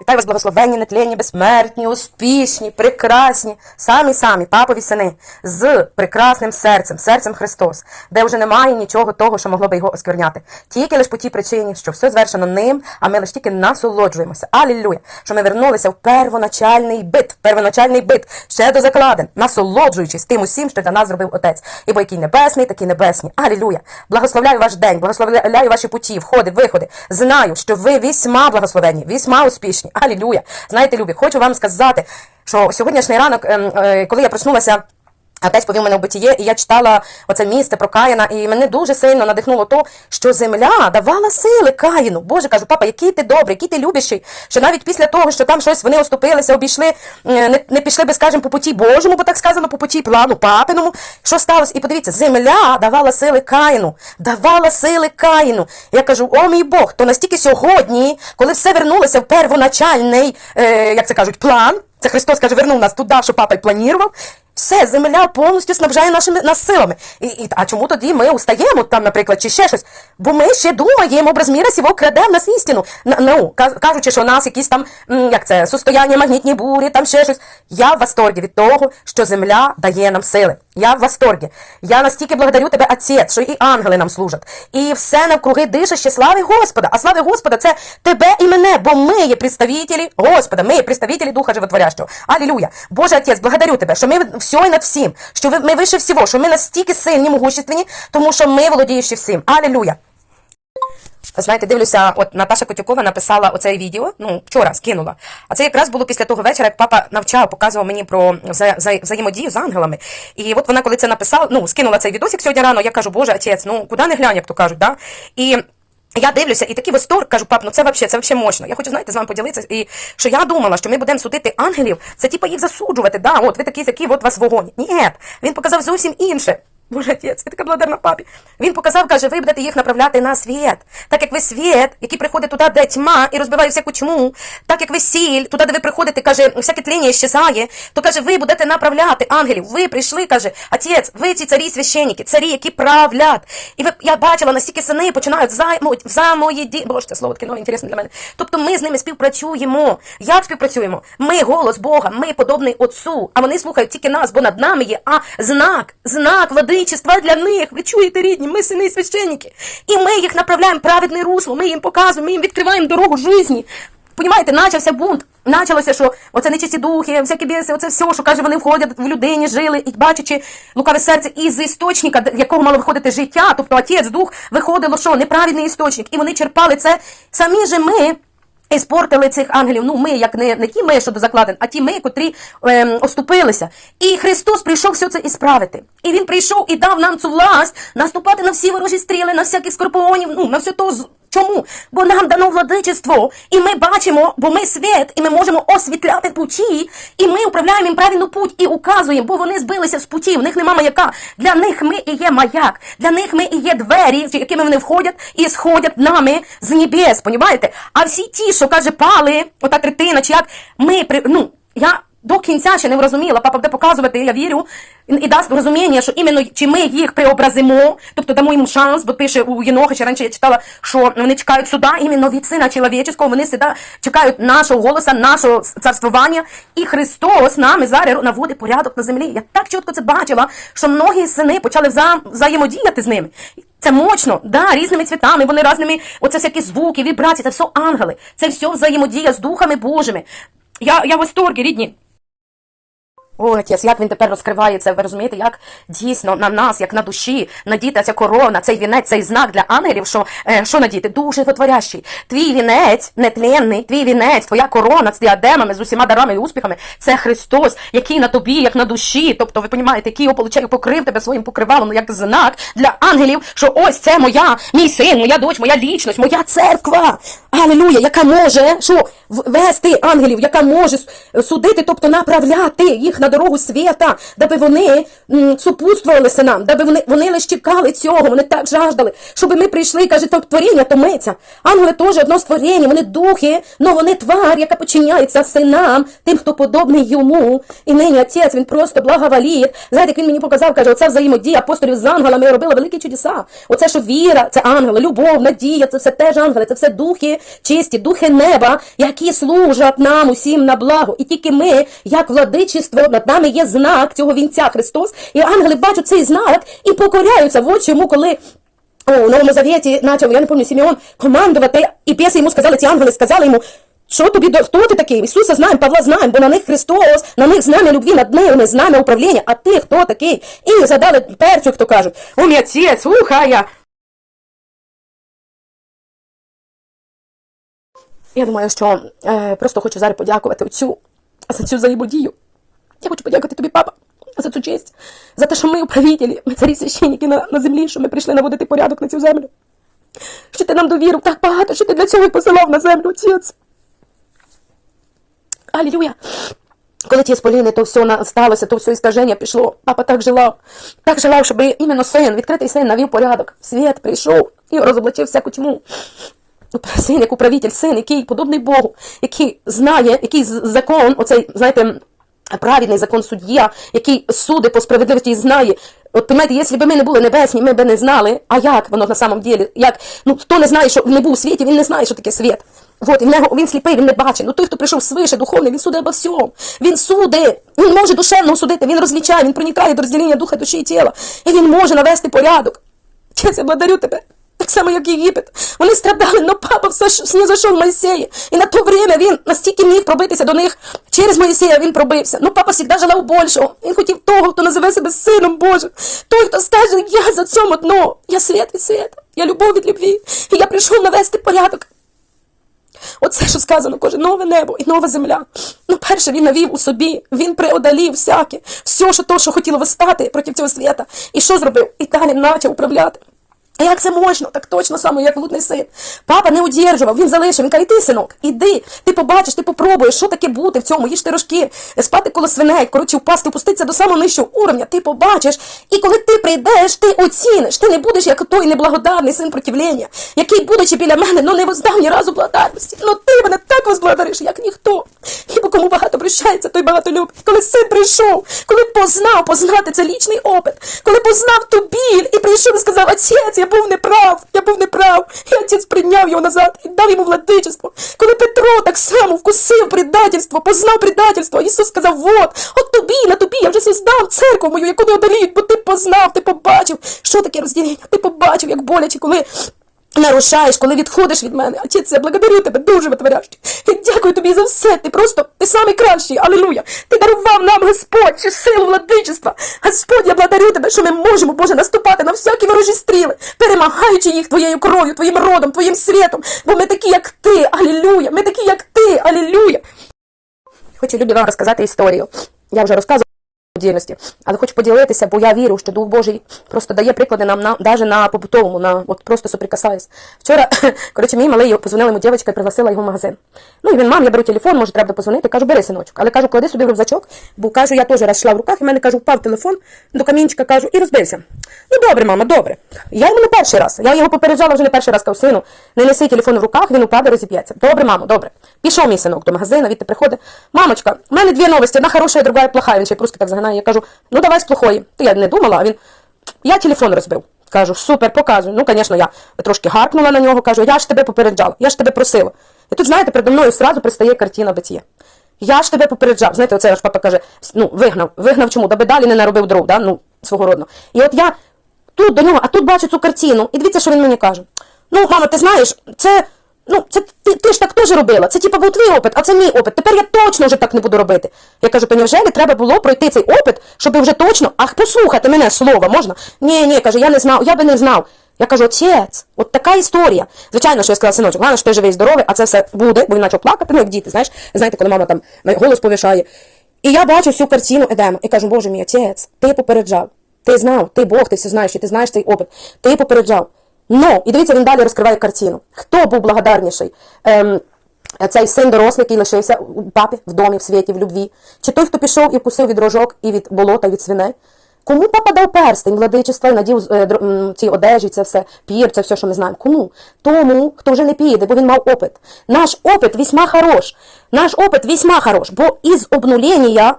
Вітаю вас, благословенні, нетлінні, безсмертні, успішні, прекрасні, самі-самі папові сини з прекрасним серцем, серцем Христос, де вже немає нічого того, що могло би його оскверняти. Тільки лише по тій причині, що все звершено ним, а ми лише тільки насолоджуємося. Алілюя! Що ми вернулися в первоначальний бит, в первоначальний бит, ще до закладин, насолоджуючись тим усім, що для нас зробив Отець. Ібо який небесний, такі небесні. Алілюя! Благословляю ваш день, благословляю ваші путі, входи, виходи. Знаю, що ви вісьма благословенні, вісьма успішні. Алілюя! Знаєте, любі, хочу вам сказати, що сьогоднішній ранок, ем, е, коли я проснулася. Отець повів мене в битіє, і я читала оце місце про Каїна, і мене дуже сильно надихнуло то, що земля давала сили Каїну. Боже, кажу, папа, який ти добрий, який ти любящий, що навіть після того, що там щось вони оступилися, обійшли, не, не пішли би, скажімо, по путі Божому, бо так сказано, по путі плану папиному. Що сталося? І подивіться, земля давала сили Каїну, давала сили Каїну. Я кажу, о мій Бог, то настільки сьогодні, коли все вернулося в первоначальний, е, як це кажуть, план. Це Христос каже, вернув нас туди, що папа планував. Все, земля повністю снабжає нашими нас силами. І, і, а чому тоді ми устаємо там, наприклад, чи ще щось? Бо ми ще думаємо, образ міра сього краде в нас істину. Ну, кажучи, що у нас якісь там, як це, состояння, магнітні бурі, там ще щось. Я в восторгі від того, що земля дає нам сили. Я в восторгі. Я настільки благодарю тебе, Отець, що і ангели нам служать. І все навкруги дише ще слави Господа. А слави Господа це тебе і мене, бо ми є представителі Господа, ми є представителі Духа Животворящого. Алілюя. Боже Отець, благодарю тебе, що ми все і над всім, що ми вище всього, що ми настільки сильні, могущественні, тому що ми володіючи всім. Алілюя. Знаєте, дивлюся, от Наташа Котюкова написала оце відео, ну, вчора скинула. А це якраз було після того вечора, як папа навчав, показував мені про вза- вза- взаємодію з ангелами. І от вона, коли це написала, ну, скинула цей відосик сьогодні рано, я кажу, боже, отець, ну куди не глянь, як то кажуть, да? І я дивлюся, і такий восторг, кажу, пап, ну це вообще, це вообще мощно. Я хочу, знаєте, з вами поділитися. І що я думала, що ми будемо судити ангелів, це типа їх засуджувати. Да, от ви такі, такі, от вас вогонь. Ні, він показав зовсім інше. Боже отець, я така благодарна папі. Він показав, каже, ви будете їх направляти на світ. Так як ви світ, який приходить туди, де тьма, і розбиває всяку тьму, так як ви сіль, туди, де ви приходите, каже, всяке тління щезає, то каже, ви будете направляти ангелів. Ви прийшли, каже, отець, ви ці царі священники, царі, які правлять. І ви, я бачила, настільки сини починають взаємо, взаємоєді... Боже, це слово таке нове, інтересне для мене. Тобто ми з ними співпрацюємо. Як співпрацюємо? Ми голос Бога, ми подобний Отцу, а вони слухають тільки нас, бо над нами є а знак, знак владичества для них. Ви чуєте, рідні, ми сини і священники. І ми їх направляємо праведне русло, ми їм показуємо, ми їм відкриваємо дорогу житті. Понімаєте, начався бунт. Началося, що оце нечисті духи, всякі біси, оце все, що каже, вони входять в людині, жили, і бачачи лукаве серце із істочника, якого мало виходити життя, тобто отець, дух, виходило, що неправильний істочник, і вони черпали це самі же ми. І спортили цих ангелів. Ну, ми, як не, не ті ми, що до закладен, а ті ми, котрі ем, оступилися. І Христос прийшов все це ісправити. І Він прийшов і дав нам цю власть наступати на всі ворожі стріли, на всяких скорпіонів, ну, на все то. Чому? Бо нам дано владичество, і ми бачимо, бо ми світ, і ми можемо освітляти путі, і ми управляємо їм правильну путь і указуємо, бо вони збилися з путі, в них нема маяка. Для них ми і є маяк, для них ми і є двері, якими вони входять і сходять нами з небес, понімаєте? А всі ті, що каже, пали, ота третина, чи як ми ну я. До кінця ще не врозуміла, папа буде показувати, я вірю, і, і дасть розуміння, що іменно чи ми їх преобразимо, тобто дамо їм шанс, бо пише у Єноха, ще раніше я читала, що вони чекають суда іменно від сина чоловічого, вони сюди чекають нашого голоса, нашого царствування, і Христос нами зараз наводить порядок на землі. Я так чітко це бачила, що многі сини почали вза... взаємодіяти з ними. Це мощно, да, різними цвітами, вони різними, оце всякі звуки, вібрації, це все ангели, це все взаємодія з духами Божими. Я, я в восторгі, рідні. О, отець, як він тепер розкриває це, ви розумієте, як дійсно на нас, як на душі, надіта ця корона, цей вінець, цей знак для ангелів, що, е, що надіти? Дуже витворящий. Твій вінець, нетленний, твій вінець, твоя корона з діадемами, з усіма дарами і успіхами, це Христос, який на тобі, як на душі. Тобто, ви розумієте, який ополучаю покрив тебе своїм покривалом, як знак для ангелів, що ось це моя, мій син, моя дочь, моя лічність, моя церква. Алілуя, яка може що вести ангелів, яка може судити, тобто направляти їх на дорогу свята, даби вони м, супутствували синам, даби вони, вони лише чекали цього, вони так жаждали, щоб ми прийшли, каже, то творіння томиться. Ангели теж одно створіння, вони духи, но вони твар, яка починяється синам, тим, хто подобний йому. І нині отець, він просто благоволіє. Знаєте, як він мені показав, каже, оце взаємодія апостолів з ангелами робила великі чудеса. Оце, що віра, це ангели, любов, надія, це все теж ангели, це все духи чисті, духи неба, які служать нам усім на благо. І тільки ми, як владичество, над нами є знак цього вінця Христос, і ангели бачать цей знак і покоряються. От чому, коли у Новому Завіті почав, я не пам'ятаю, Сімеон командувати, і п'єси йому сказали, ці ангели сказали йому, що тобі, хто ти такий? Ісуса знаємо, Павла знаємо, бо на них Христос, на них знам'я любві, над ними знам'я управління, а ти хто такий? І задали перцю, хто кажуть, отець, слухай я. Я думаю, що е, просто хочу зараз подякувати оцю, за цю взаємодію. Я хочу подякувати тобі, папа, за цю честь, за те, що ми управителі, ми царі священники на, на землі, що ми прийшли наводити порядок на цю землю. Що ти нам довірив так багато, що ти для цього посилав на землю, отець. Алілюя. Коли ті споліни, то все сталося, то все іскаження пішло. Папа так желав, так желав, щоб іменно син, відкритий син навів порядок. Світ прийшов і розоблачив всяку тьму. Син, як управитель, син, який подобний Богу, який знає, який закон, оцей, знаєте, праведний закон суддя, який суди по справедливості і знає. От, понимаєте, якщо б ми не були небесні, ми б не знали, а як воно на самом ділі, як, ну, хто не знає, що не був у світі, він не знає, що таке світ. От, і в нього, він сліпий, він не бачить. Ну той, хто прийшов свише, духовний, він судить обо всьому. Він судить, він може душевно судити, він розлічає, він проникає до розділення духа, душі і тіла. І він може навести порядок. Я благодарю тебе. Так само, як Єгипет. Вони страдали, но папа все ж снизошов Моїсея. І на то время він настільки міг пробитися до них. Через Моїсея він пробився. Ну папа завжди желав більшого. Він хотів того, хто називе себе сином Божим. Той, хто скаже, я за цьому дно. Я світ від світа. Я любов від любві. І я прийшов навести порядок. Оце, що сказано, каже, нове небо і нова земля. Ну, перше, він навів у собі, він преодолів всяке, все, що то, що хотіло вистати проти цього світа. І що зробив? І далі почав управляти. А Як це можна? Так точно само, як блудний син. Папа не удержував, він залишив. Він каже, іди, синок, іди. Ти побачиш, ти попробуєш, що таке бути в цьому, їж ти рожки, спати коло свиней, коротше, впасти, опуститися до самого нижчого уровня. Ти побачиш. І коли ти прийдеш, ти оціниш. Ти не будеш як той неблагодарний син противлення, який, будучи біля мене, ну не воздав ні разу благодарності. Ну ти мене так возблагодариш, як ніхто. Хіба кому багато прощається, той багато любить. Коли син прийшов, коли познав, познати це лічний опит, коли познав ту біль і прийшов і сказав, отець, я був неправ, я був неправ. І отець прийняв його назад і дав йому владичество. Коли Петро так само вкусив предательство, познав предательство, Ісус сказав, вот, от тобі, на тобі, я вже создав церкву мою, яку не одоліють, бо ти познав, ти побачив, що таке розділення, ти побачив, як боляче, коли нарушаєш, коли відходиш від мене. Отець, я благодарю тебе, дуже витворящий. Дякую тобі за все. Ти просто ти самий кращий. Алілуя. Ти дарував нам, Господь, цю силу владичества. Господь, я благодарю тебе, що ми можемо, Боже, наступати на всякі ворожі стріли, перемагаючи їх твоєю кров'ю, твоїм родом, твоїм світом. Бо ми такі, як ти. Алілуя. Ми такі, як ти. Алілуя. Хочу любі вам розказати історію. Я вже розказувала діяльності, але хочу поділитися, бо я вірю, що Дух Божий просто дає приклади нам на навіть на побутовому, на от просто соприкасаюсь. Вчора, коротше, мій малий позвонила йому дівчинка і пригласила його в магазин. Ну і він, мам, я беру телефон, може треба позвонити. Кажу, бери синочок. Але кажу, клади собі в рюкзачок, бо кажу, я теж раз в руках, і мене кажу, впав телефон до камінчика, кажу, і розбився. Ну добре, мама, добре. Я йому не перший раз. Я його попереджала вже не перший раз, кажу, сину, не неси телефон в руках, він упаде, розіб'ється. Добре, мамо, добре. Пішов мій синок до магазину, відти приходить. Мамочка, в мене дві новості, одна хороша, друга плоха. Він ще й так загинає. Я кажу, ну давай з плохої. Я не думала, а він. Я телефон розбив. Кажу, супер, показую. Ну, звісно, я трошки гаркнула на нього, кажу, я ж тебе попереджала, я ж тебе просила. І тут, знаєте, передо мною одразу пристає картина битія. Я ж тебе попереджав. Знаєте, оце аж папа каже, ну, вигнав. Вигнав чому? Даби далі не наробив дров, да? ну, свого родно. І от я тут до нього, а тут бачу цю картину. І дивіться, що він мені каже. Ну, мама, ти знаєш, це. Ну, це ти, ти ж так теж робила. Це типа був твій опит, а це мій опит. Тепер я точно вже так не буду робити. Я кажу, то невже треба було пройти цей опит, щоб вже точно, ах, послухати мене слово можна? Ні, ні, каже, я не знав, я би не знав. Я кажу, отець, от така історія. Звичайно, що я сказала, синочок, головне, що ти живий і здоровий, а це все буде, бо він почав плакати, ну як діти, знаєш, знаєте, коли мама там голос повишає. І я бачу всю картину Едема і кажу, Боже мій отець, ти попереджав. Ти знав, ти Бог, ти все знаєш, і ти знаєш цей опит. Ти попереджав. Ну, і дивіться, він далі розкриває картину. Хто був благодарніший? Ем, цей син дорослий, який лишився у папі в домі, в світі, в любві, чи той, хто пішов і вкусив від рожок і від болота, від свиней. Кому папа дав перстень, владичество, і надів е, м, ці одежі, це все, пір, це все, що ми знаємо. Кому? Тому, хто вже не піде, бо він мав опит. Наш опит весьма хорош. Наш опит весьма хорош, бо із обнулення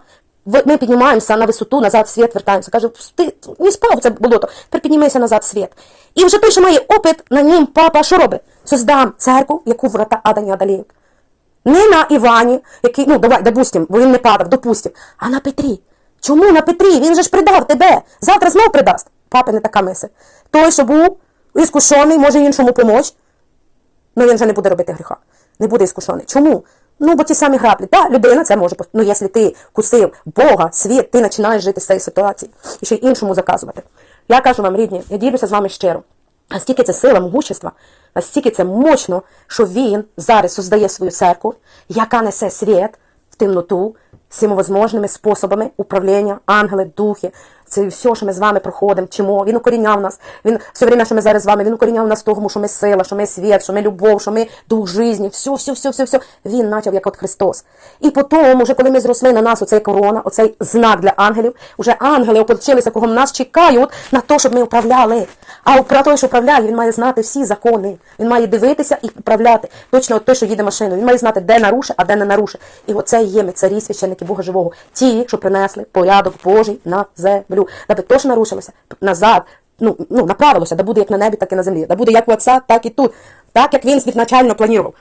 ми піднімаємося на висоту, назад в світ вертаємося. Каже, ти не спав це болото, тепер піднімайся назад в світ. І вже той, що має опит, на нім папа що робить? Создам церкву, яку врата ада не одоліють. Не на Івані, який, ну давай, допустим, бо він не падав, допустим, а на Петрі. Чому на Петрі? Він же ж придав тебе. Завтра знов придасть. Папи не така мисль. Той, що був іскушений, може іншому помочь, Ну він вже не буде робити гріха. Не буде іскушений. Чому? Ну, бо ті самі граблі. Так, людина це може. Ну, якщо ти кусив Бога, світ, ти починаєш жити з цієї ситуації. І ще й іншому заказувати. Я кажу вам, рідні, я ділюся з вами щиро. Наскільки це сила могущества, настільки це мощно, що він зараз создає свою церкву, яка несе світ в темноту всіма возможними способами управління, ангели, духи. Це все, що ми з вами проходимо, чимо. Він укоріняв нас. Він все время, що ми зараз з вами, він укоріняв нас в тому, що ми сила, що ми світ, що ми любов, що ми дух житті. Все, все, все, все, все. Він почав як от Христос. І потім, уже коли ми зросли на нас оцей корона, оцей знак для ангелів, уже ангели ополчилися, кого нас чекають на те, щоб ми управляли. А про той, що управляє, він має знати всі закони. Він має дивитися і управляти. Точно от той, що їде машиною. Він має знати, де нарушить, а де не нарушить. І оце є ми, царі, священники Бога живого. Ті, що принесли порядок Божий на землю. Даби то, що нарушилося, назад, ну, ну, направилося, да буде як на небі, так і на землі. Да буде як в отця, так і тут. Так, як він відначально планував.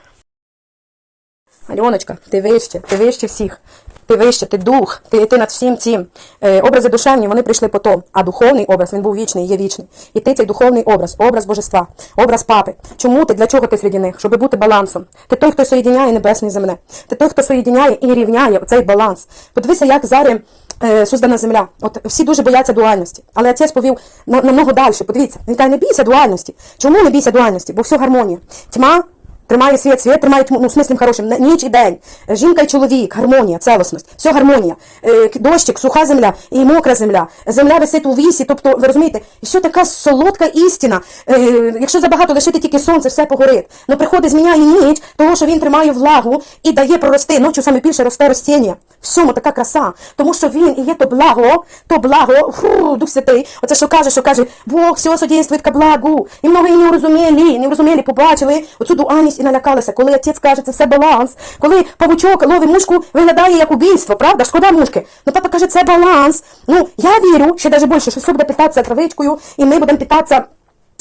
Альоночка, ти вище, ти вище всіх. Ти вище, ти дух, ти, ти над всім цим. Е, образи душевні вони прийшли потом, а духовний образ він був вічний, є вічний. І ти цей духовний образ, образ божества, образ папи. Чому ти? Для чого ти серед них? Щоб бути балансом. Ти той, хто соєдиняє небесне і земне. Ти той, хто соєдиняє і рівняє цей баланс. Подивися, як зараз е, создана земля. От всі дуже бояться дуальності. Але отець повів на, намного далі. Подивіться, він каже, не бійся дуальності. Чому не бійся дуальності? Бо все гармонія. Тьма Тримає світ, світ тримає тьму, ну, смислом хорошим, ніч і день, жінка і чоловік, гармонія, целісність, все гармонія. Е, дощик, суха земля і мокра земля. Земля висить у вісі, тобто, ви розумієте, і все така солодка істина. Е, якщо забагато лишити тільки сонце, все погорить. Ну приходить зміняє ніч, того, що він тримає влагу і дає прорости. Ночі саме більше росте ростіння. Всьому така краса. Тому що він і є то благо, то благо, фу, Дух Святий. Оце що каже, що каже, Бог все содействует ко благу. І много і не розуміли, не розуміли, побачили оцю дуальність і налякалася, Коли отець каже, це все баланс. Коли павучок ловить мушку, виглядає як убійство, правда? Шкода мушки. Ну папа каже, це баланс. Ну, я вірю, ще навіть більше, що все буде питатися травичкою, і ми будемо питатися.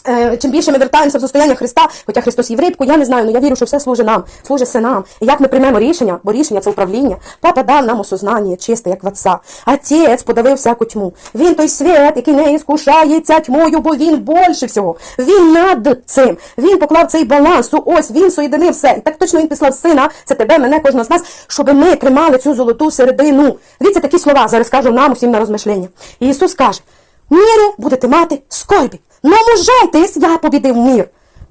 Е, Чим більше ми вертаємося в состояння Христа, хоча Христос є в рибку, я не знаю, але я вірю, що все служить нам, служить синам. І як ми приймемо рішення, бо рішення це управління, папа дав нам осознання чисте, як в отца. Отець подавив всяку тьму. Він той світ, який не іскушається тьмою, бо він більше всього. Він над цим. Він поклав цей баланс. Ось він соєдинив все. І так точно він післав сина, це тебе, мене, кожного з нас, щоб ми тримали цю золоту середину. Дивіться такі слова, зараз кажу нам усім на розмишлення. І Ісус каже: міри будете мати скорбі. Но мужайтесь, я побідив мір.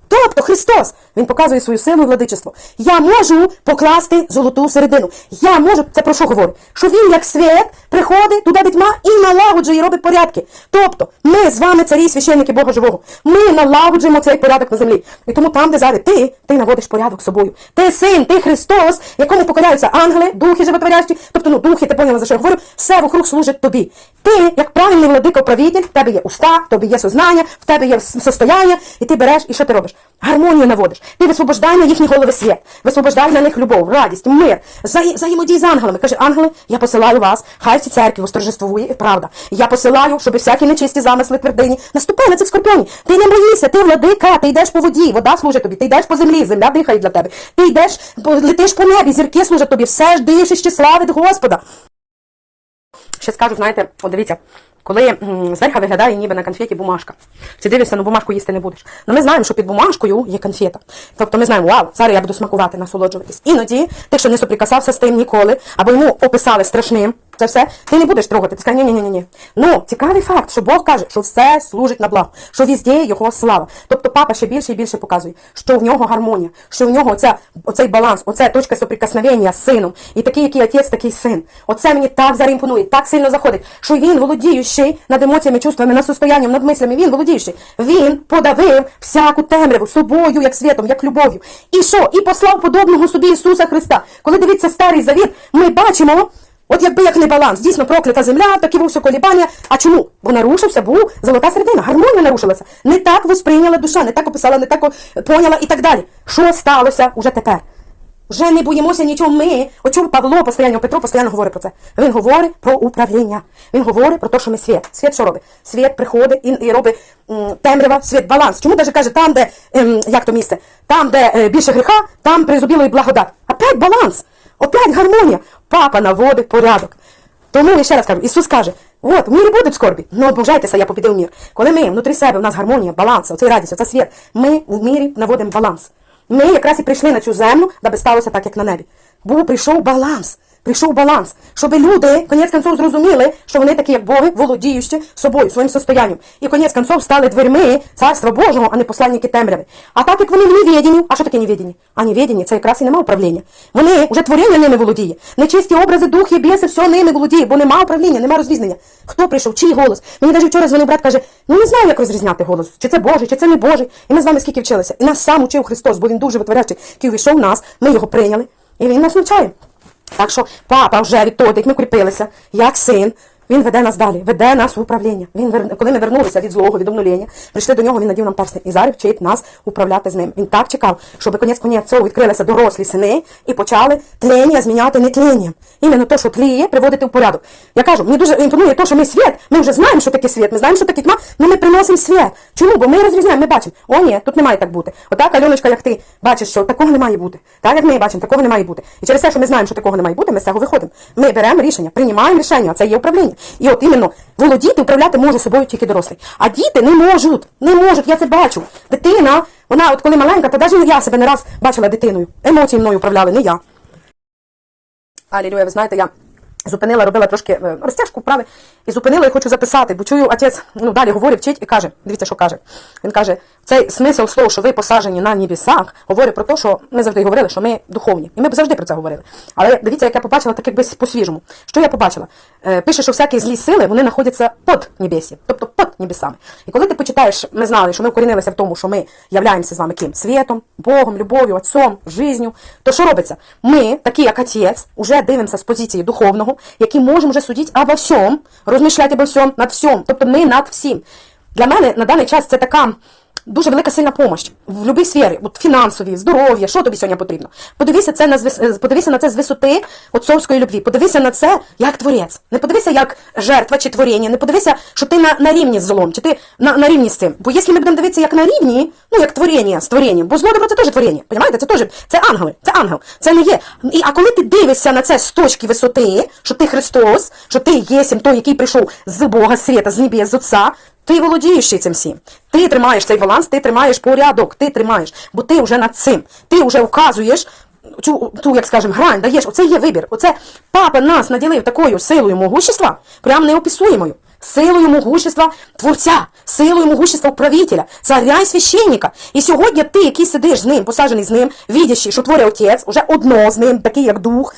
Тобто Христос, Він показує свою силу і владичество. Я можу покласти золоту середину. Я можу, це про що говорю? Що він, як світ, приходить туди до тьма і налагоджує, і робить порядки. Тобто, ми з вами, царі священники Бога Живого, ми налагоджуємо цей порядок на землі. І тому там, де зараз ти, ти наводиш порядок з собою. Ти син, ти Христос, якому покоряються ангели, духи животворящі, тобто, ну, духи, ти поняла, за що я говорю, все вокруг служить тобі. Ти, як правильний владика правитель, в тебе є уста, в тебе є сознання, в тебе є состояння, і ти береш, і що ти робиш? Гармонію наводиш. Ти висвобождай на їхні голови світ, висвобождай на них любов, радість, мир, взаємодій з ангелами. Каже, ангели, я посилаю вас, хай цій церкві восторжествує і правда. Я посилаю, щоб всякі нечисті замисли твердині наступили на цих скорпіонів. Ти не боїшся, ти владика, ти йдеш по воді, вода служить тобі, ти йдеш по землі, земля дихає для тебе. Ти йдеш, летиш по небі, зірки служать тобі, все ж дишище славить Господа. Ще скажу, знаєте, дивіться, коли м, зверху виглядає ніби на конфеті бумажка. Ти дивишся, ну бумажку їсти не будеш. Ну ми знаємо, що під бумажкою є конфета. Тобто ми знаємо, вау, зараз я буду смакувати, насолоджуватись. Іноді, ти, що не соприкасався з тим ніколи, або йому описали страшним, це все, ти не будеш трогати. Ти скажеш, ні, ні, ні, ні. Ну, цікавий факт, що Бог каже, що все служить на благо, що візде його слава. Тобто папа ще більше і більше показує, що в нього гармонія, що в нього оця, оцей баланс, оця точка соприкосновення з сином. І такий, який отець, такий син. Оце мені так зараз імпонує, так сильно заходить, що він, володіючи володіючий над емоціями, чувствами, над состоянням, над мислями, він володіючий. Він подавив всяку темряву собою, як світом, як любов'ю. І що? І послав подобного собі Ісуса Христа. Коли дивиться старий завіт, ми бачимо. От якби як не баланс, дійсно проклята земля, такі вовсю колібання. А чому? Бо нарушився, був золота середина, гармонія нарушилася. Не так восприйняла душа, не так описала, не так поняла і так далі. Що сталося уже тепер? Вже не боїмося нічого. Ми, от чому Павло постійно, Петро постійно говорить про це. Він говорить про управління. Він говорить про те, що ми світ. Світ що робить? Світ приходить і, і робить темрява, світ, баланс. Чому навіть каже, там, де ем, як то місце, там, де е, більше гріха, там призубілої благодать. Опять баланс, опять гармонія. Папа наводить порядок. Тому я ще раз кажу, Ісус каже, от, в мірі будуть скорбі, но обмужайтеся, я побідив мір. Коли ми внутрі себе, у нас гармонія, баланс, оцей радість, оцей світ, ми в мірі наводимо баланс. Ми якраз і прийшли на цю землю, даби сталося так, як на небі. Бо прийшов баланс. Прийшов баланс, щоб люди, конець концов, зрозуміли, що вони такі, як Боги, володіючі собою, своїм состоянням. І конець концов стали дверми Царства Божого, а не посланники темряви. А так як вони в невіденні, а що таке невідені? А невідені це якраз і нема управління. Вони вже творіння ними володіє. Нечисті образи, духи, біси, все ними володіє, бо нема управління, нема розрізнення. Хто прийшов? Чий голос? Мені навіть вчора дзвонив брат каже: ну не знаю, як розрізняти голос, чи це Божий, чи це не Божий. І ми з вами скільки вчилися. І нас сам учив Христос, бо він дуже витворяючий, який увійшов нас, ми його прийняли, і він нас навчає. Так що папа вже відтоді, як ми кріпилися, як син, він веде нас далі, веде нас в управління. Він коли ми вернулися від злого, від обнулення, прийшли до нього, він надів нам перстень і зараз вчить нас управляти з ним. Він так чекав, щоб конець конець цього відкрилися дорослі сини і почали тлення зміняти не тленням. Іменно то, що тліє, приводити в порядок. Я кажу, мені дуже імпонує те, що ми світ, ми вже знаємо, що таке світ, ми знаємо, що таке тьма, але ми приносимо світ. Чому? Бо ми розрізняємо, ми бачимо, о ні, тут не має так бути. Отак, Альоночка, як ти бачиш, що такого не має бути. Так як ми бачимо, такого не має бути. І через те, що ми знаємо, що такого не має бути, ми з цього виходимо. Ми беремо рішення, приймаємо рішення, це є управління. І от іменно володіти, управляти може собою тільки дорослий. А діти не можуть, не можуть, я це бачу. Дитина, вона, от коли маленька, то навіть я себе не раз бачила дитиною. Емоції мною управляли, не я. Алілюя, ви знаєте, я зупинила, робила трошки е, розтяжку вправи і зупинила і хочу записати, бо чую, отець ну, далі говорить, вчить і каже, дивіться, що каже. Він каже, цей смисл слов, що ви посаджені на небесах, говорить про те, що ми завжди говорили, що ми духовні. І ми б завжди про це говорили. Але дивіться, як я побачила, так якби по-свіжому. Що я побачила? Е, пише, що всякі злі сили, вони знаходяться під небесі, тобто під небесами. І коли ти почитаєш, ми знали, що ми вкорінилися в тому, що ми являємося з вами ким? Світом, Богом, любов'ю, Отцом, жизнью. То що робиться? Ми, такі як отець, уже дивимося з позиції духовного, які можемо вже судити обо всьому, розмишляти обо всьому, над всьому. Тобто ми над всім. Для мене на даний час це така дуже велика сильна помощь в будь-якій сфері, от фінансові, здоров'я, що тобі сьогодні потрібно. Подивися це на звис- е, подивися на це з висоти отцовської любві. Подивися на це як творець. Не подивися як жертва чи творіння, не подивися, що ти на, на рівні з злом, чи ти на, на рівні з цим. Бо якщо ми будемо дивитися як на рівні, ну як творіння з творінням, бо зло добро це теж творіння. Понимаєте? Це теж це ангели, це ангел. Це не є. І, а коли ти дивишся на це з точки висоти, що ти Христос, що ти єсім той, який прийшов з Бога світа, з небес, з Отця, ти володієш цим всім. Ти тримаєш цей баланс, ти тримаєш порядок, ти тримаєш, бо ти вже над цим. Ти вже вказуєш цю, ту, як скажемо, грань, даєш. Оце є вибір. Оце папа нас наділив такою силою могущества, прям неописуємою. Силою могущества творця, силою могущества правителя, царя і священника. І сьогодні ти, який сидиш з ним, посаджений з ним, видячи, що творить отець, уже одно з ним, такий як дух.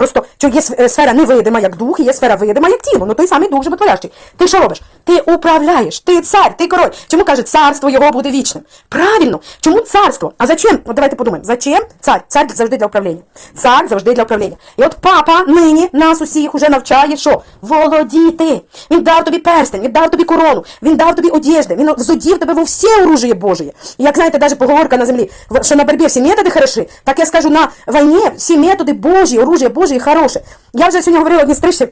Просто що є е, сфера невидима, як дух, і є сфера видима, як тіло. Ну той самий дух животворящий. Ти що робиш? Ти управляєш, ти цар, ти король. Чому каже, царство його буде вічним? Правильно. Чому царство? А зачем? От давайте подумаємо. Зачем цар? Цар завжди для управління. Цар завжди для управління. І от папа нині нас усіх уже навчає, що володіти. Він дав тобі перстень, він дав тобі корону, він дав тобі одежди, він зодів тебе во всі оружие Божие. Як знаєте, навіть поговорка на землі, що на борьбі всі методи хороші, так я скажу, на війні всі методи Божі, оружие Божє хороше. Я вже сьогодні говорила одній стрижці,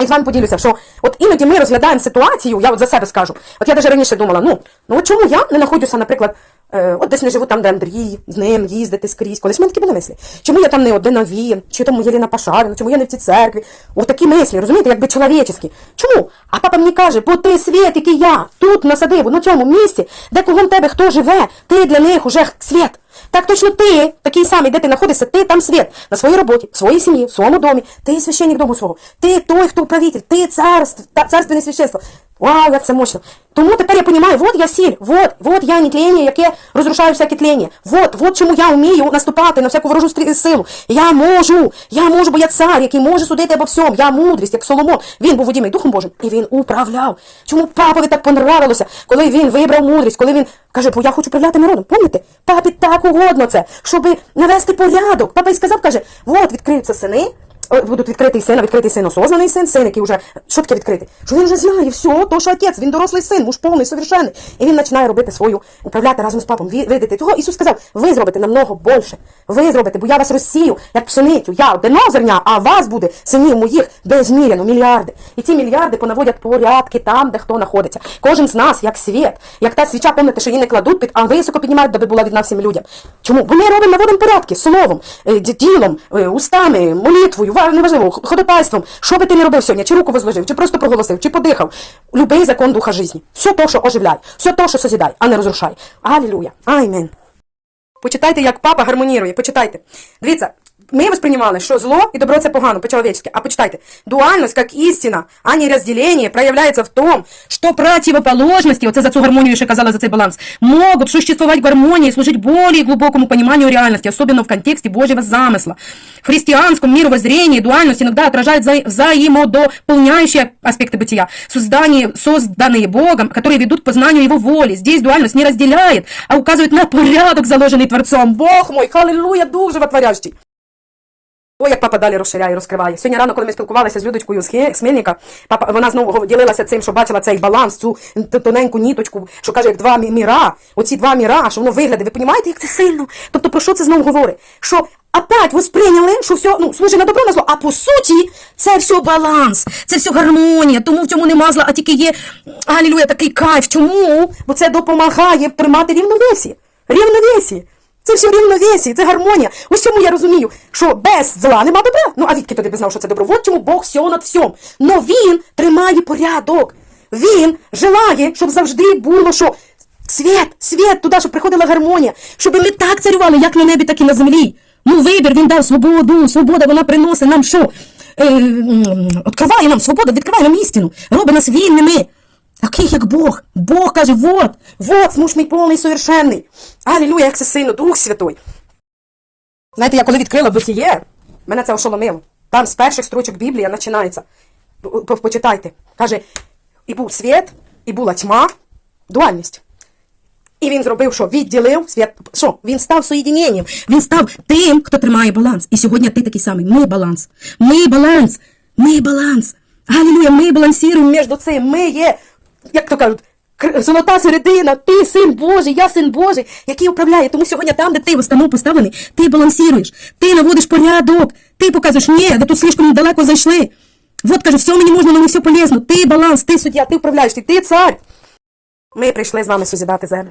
і з вами поділюся, що от іноді ми розглядаємо ситуацію, я от за себе скажу. От я навіть раніше думала, ну, ну от чому я не знаходжуся, наприклад, е, от десь не живу там, де Андрій, з ним їздити скрізь. Колись в мене такі були мислі. Чому я там не один нові, чи там Єліна Пашарина, чому я не в цій церкві? От такі мислі, розумієте, якби чоловічські. Чому? А папа мені каже, бо ти світ, який я тут насадив, на цьому місці, де кругом тебе хто живе, ти для них уже світ. Так точно ти, такий самий, де ти знаходишся, ти там світ, на своїй роботі, в своїй сім'ї, в своєму домі, ти священник дому свого, ти той, хто управитель, ти царство, царственное священство. Вау, як це мощно. Тому тепер я розумію, вот я сіль, вот, вот я не тління, яке розрушає всяке тління. Вот, вот чому я вмію наступати на всяку ворожу силу. Я можу, я можу, бо я цар, який може судити обо всьому. Я мудрість, як Соломон. Він був водімий Духом Божим, і він управляв. Чому папові так понравилося, коли він вибрав мудрість, коли він каже, бо я хочу управляти народом. Пам'ятаєте? Папі так угодно це, щоб навести порядок. Папа й сказав, каже, от відкриються сини. Будуть відкритий син, а відкритий син, осознаний син, син, який вже таке відкритий? Що він вже знає все, то що отець, він дорослий син, муж повний, совершенний. І він починає робити свою, управляти разом з папом. Ви видите, того Ісус сказав, ви зробите намного більше. Ви зробите, бо я вас розсію, як пшеницю. Я одно зерня, а вас буде синів моїх безміряно, мільярди. І ці мільярди понаводять порядки там, де хто знаходиться. Кожен з нас, як світ, як та свіча, пам'ятаєте, що її не кладуть під, а високо піднімають, даби була відна всім людям. Чому? Бо ми робимо наводимо порядки словом, е, ділом, е, устами, молитвою, неважливо, ходопальством. Що би ти не робив сьогодні, чи руку возложив, чи просто проголосив, чи подихав. Любий закон духа житті. Все то, що оживляє, все то, що созідає, а не розрушає. Алілюя. Амінь. Почитайте, як папа гармонірує. Почитайте. Дивіться, ми воспринимали, що зло і добро це погано, по-человечески. А почитайте. Дуальность, как истина, а не разделение, проявляется в том, что противоположности, вот за цю гармонію ще казала, за цей баланс, могут существовать в гармонии и служить более глубокому пониманию реальности, особенно в контексте Божьего замысла. В христианском мировоззрении дуальность иногда отражает вза- взаимодополняющие аспекты бытия, создание, созданные Богом, которые ведут к познанию Его воли. Здесь дуальность не разделяет, а указывает на порядок, заложенный Творцом. Бог мой, халилуя, Дух животворящий. Ой, як папа далі розширяє, розкриває. Сьогодні рано, коли ми спілкувалися з Людочкою з Хмельника, папа, вона знову ділилася цим, що бачила цей баланс, цю тоненьку ніточку, що каже, як два міра, оці два міра, що воно виглядає. Ви розумієте, як це сильно? Тобто про що це знову говорить? Що опять восприйняли, що все ну, служить на добро на зло, а по суті це все баланс, це все гармонія, тому в цьому нема зла, а тільки є алілуя, такий кайф. Чому? Бо це допомагає тримати рівновесі. Рівновесі. Це все рівновесі, це гармонія. Ось чому я розумію, що без зла нема добра. Ну а відки тоді би знав, що це добро? От чому Бог все над всьом. Но він тримає порядок. Він желає, щоб завжди було що. Світ, світ, туди, щоб приходила гармонія, щоб ми так царювали, як на небі, так і на землі. Ну, вибір він дав свободу, свобода вона приносить нам що? Е, м, відкриває нам свободу, відкриває нам істину, робить нас вільними. Такий, як Бог. Бог каже, вот, вот, муж мій повний совершенний. Алілуя, як це сильно, Дух Святой. Знаєте, я коли відкрила битіє, мене це ошеломило. Там з перших строчок Біблія починається. Почитайте. Каже, і був світ, і була тьма, дуальність. І він зробив, що відділив світ. Що? Він став соєдиненням. Він став тим, хто тримає баланс. І сьогодні ти такий самий. Ми баланс. Ми баланс. Ми баланс. Алілуя, ми балансуємо між цим. Ми є, як то кажуть, золота середина, ти син Божий, я син Божий, який управляє. Тому сьогодні там, де ти в установ поставлений, ти балансіруєш, ти наводиш порядок, ти показуєш, ні, да тут слишком далеко зайшли. Вот каже, все мені можна, але все полезно. Ти баланс, ти суддя, ти управляєш, ти, ти цар. Ми прийшли з вами сузідати землю.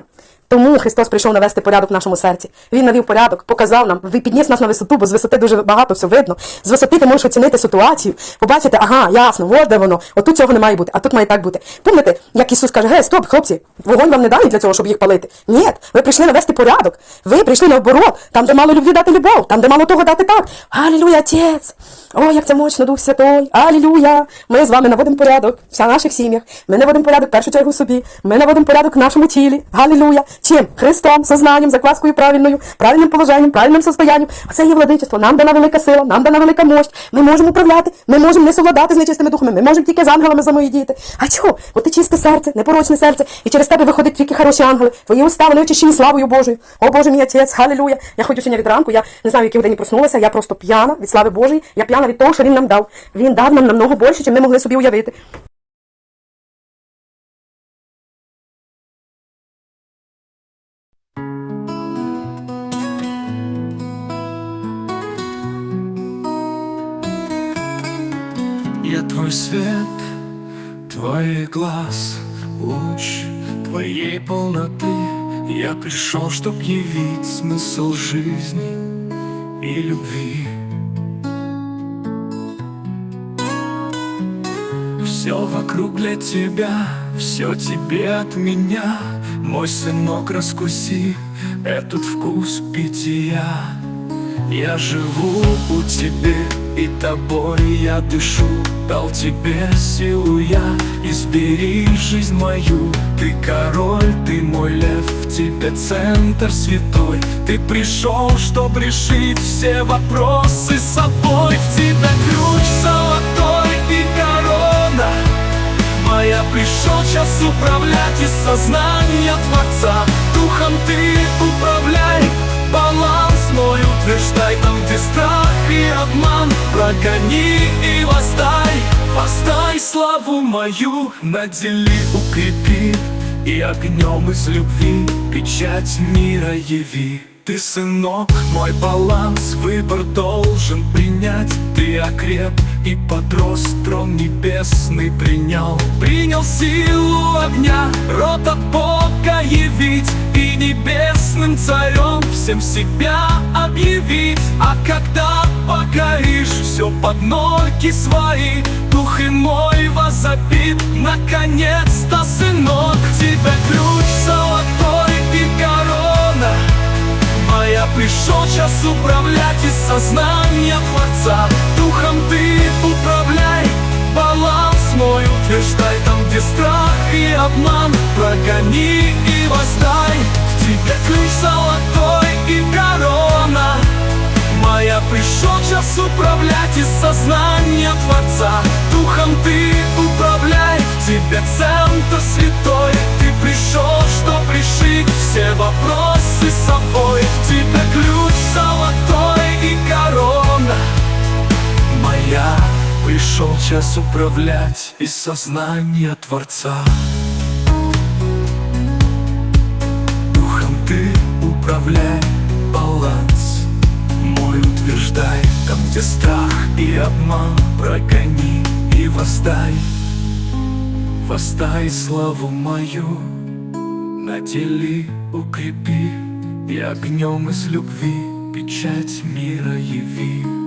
Тому Христос прийшов навести порядок в нашому серці. Він навів порядок, показав нам, підніс нас на висоту, бо з висоти дуже багато все видно. З висоти ти можеш оцінити ситуацію, побачити, ага, ясно, от де воно. Отут цього не має бути, а тут має так бути. Пам'ятаєте, як Ісус каже, гей, стоп, хлопці, вогонь вам не даний для цього, щоб їх палити. Ні, ви прийшли навести порядок. Ви прийшли наоборот, там, де мало любві дати любов, там, де мало того дати так. Алілуя, Отець! О, як це мощно, Дух Святой! Алілуя! Ми з вами наводимо порядок в наших сім'ях. Ми наводимо порядок в першу чергу собі. Ми наводимо порядок в нашому тілі. Галілуя! Чим? Христом, сознанням, закваскою правильною, правильним положенням, правильним состоянням. Оце є владичество. Нам дана велика сила, нам дана велика мощь. Ми можемо управляти, ми можемо не совладати з нечистими духами, ми можемо тільки з ангелами взаємодіяти. А чого? Бо ти чисте серце, непорочне серце, і через тебе виходять тільки хороші ангели. Твої уста вони очищені славою Божою. О Боже мій отець, галілуя. Я ходю сьогодні від ранку, я не знаю, в якій годині проснулася, я просто п'яна від слави Божої. Я п'яна від того, що він нам дав. Він дав нам намного більше, чим ми могли собі уявити. Я твой свет, твой глаз, луч твоей полноты. Я пришел, чтоб явить смысл жизни и любви. Все вокруг для тебя, все тебе от меня. Мой сынок, раскуси этот вкус питья. Я живу у тебе, и тобой я дышу Дал тебе силу я, избери жизнь мою Ты король, ты мой лев, в тебе центр святой Ты пришел, чтобы решить все вопросы с собой В тебе ключ золотой Моя пришел час управлять из сознания Творца. Духом ты управляй, баланс мой утверждай Там, где страх и обман, прогони и востай Востай славу мою, надели, укрепи И огнем из любви печать мира яви ты, сынок, мой баланс, выбор должен принять. Ты окреп и подрос, трон небесный принял. Принял силу огня, рот от Бога явить И небесным царем всем себя объявить. А когда покоришь все под ноги свои Дух и мой возопит, наконец-то, сынок Тебе ключ золотой Пришел час управлять из сознания Творца. Духом ты управляй, баланс мой утверждай. Там, где страх и обман, прогони и воздай. В тебе ключ золотой и корона. Моя пришел час управлять из сознания Творца. Духом ты управляй, в тебе центр святой. Ты пришел, чтоб решить все вопросы собой пришел час управлять из сознания Творца. Духом ты управляй баланс мой утверждай. Там, где страх и обман Прогони и воздай. Востай славу мою Надели, укрепи И огнем из любви Печать мира яви